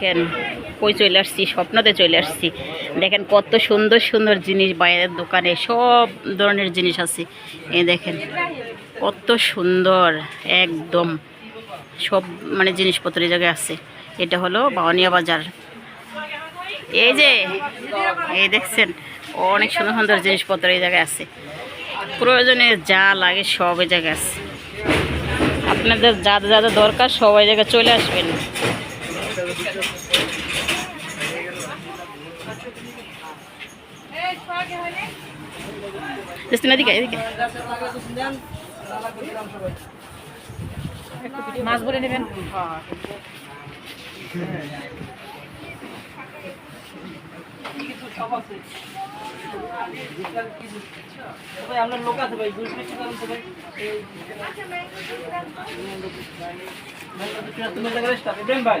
দেখেন কই চলে আসছি, স্বপ্নতে চলে আসছি। দেখেন কত সুন্দর সুন্দর জিনিস বাইরের দোকানে, সব ধরনের জিনিস আছে। এই দেখেন কত সুন্দর, একদম সব মানে জিনিসপত্র এই জায়গায় আছে। এটা হলো বাওয়ানিয়া বাজার। এই যে, এই দেখছেন, অনেক সুন্দর সুন্দর জিনিসপত্র এই জায়গায় আছে। প্রয়োজনে যা লাগে সব এই জায়গায় আছে। আপনাদের যা যা দরকার সবাই জায়গায় চলে আসবেন। দেখছেন এদিকে এদিকে মাছ বলে নেবেন? আপনার লোক আছে ভাই ভাই।